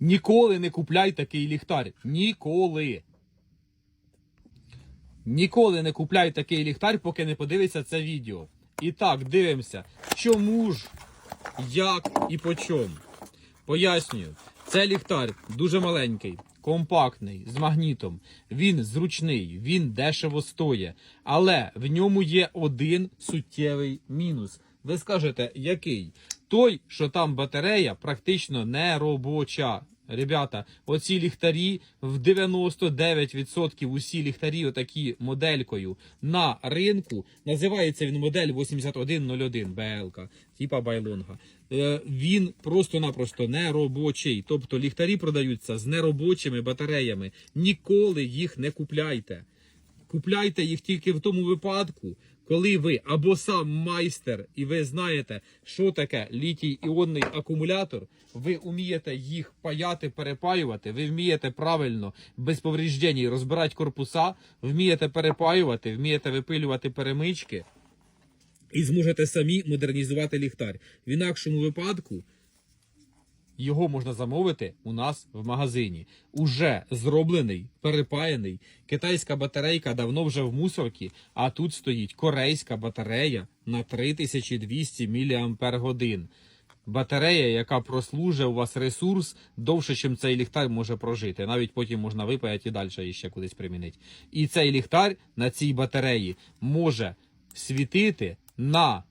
Ніколи не купляй такий ліхтар. Ніколи. Ніколи не купляй такий ліхтар, поки не подивиться це відео. І так, дивимося, чому ж, як і по чому. Пояснюю, це ліхтар дуже маленький, компактний, з магнітом. Він зручний, він дешево стоїть. Але в ньому є один суттєвий мінус. Ви скажете, який? Той, що там батарея практично не робоча. Ребята, оці ліхтарі в 99% усі ліхтарі, отакі моделькою на ринку. Називається він модель 8101 БЛК, типа Байлонга. Е, Він просто-напросто не робочий. Тобто ліхтарі продаються з неробочими батареями. Ніколи їх не купляйте. Купляйте їх тільки в тому випадку, коли ви або сам майстер, і ви знаєте, що таке літій іонний акумулятор, ви вмієте їх паяти, перепаювати, ви вмієте правильно, без повреждень розбирати корпуса, вмієте перепаювати, вмієте випилювати перемички і зможете самі модернізувати ліхтар. В інакшому випадку його можна замовити у нас в магазині. Уже зроблений, перепаяний. Китайська батарейка давно вже в мусорці, а тут стоїть корейська батарея на 3200 мАч. Батарея, яка прослужить у вас ресурс довше, ніж цей ліхтар може прожити. Навіть потім можна випаяти і далі ще кудись примінити. І цей ліхтар на цій батареї може світити на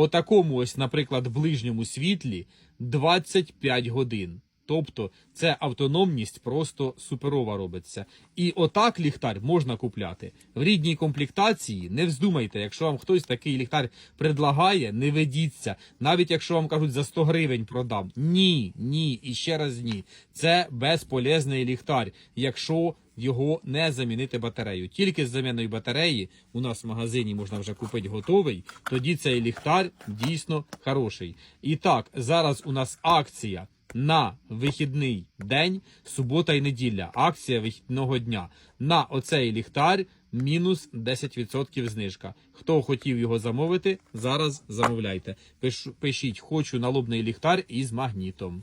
отакому ось, наприклад, ближньому світлі 25 годин. Тобто це автономність просто суперова робиться. І отак ліхтар можна купляти. В рідній комплектації не вздумайте, якщо вам хтось такий ліхтар предлагає, не ведіться. Навіть якщо вам кажуть за 100 гривень продам. Ні, ні, і ще раз ні. Це безполезний ліхтар, якщо його не замінити батарею. Тільки з заміною батареї у нас в магазині можна вже купити готовий. Тоді цей ліхтар дійсно хороший. І так, зараз у нас акція на вихідний день, субота і неділя. Акція вихідного дня. На оцей ліхтар мінус 10% знижка. Хто хотів його замовити, зараз замовляйте. Пиш- Пишіть, хочу налобний ліхтар із магнітом.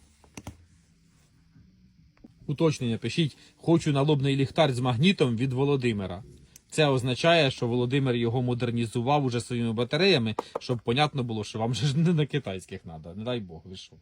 Уточнення пишіть, хочу налобний ліхтар з магнітом від Володимира. Це означає, що Володимир його модернізував уже своїми батареями, щоб понятно було, що вам же не на китайських треба. Не дай Бог, ви що.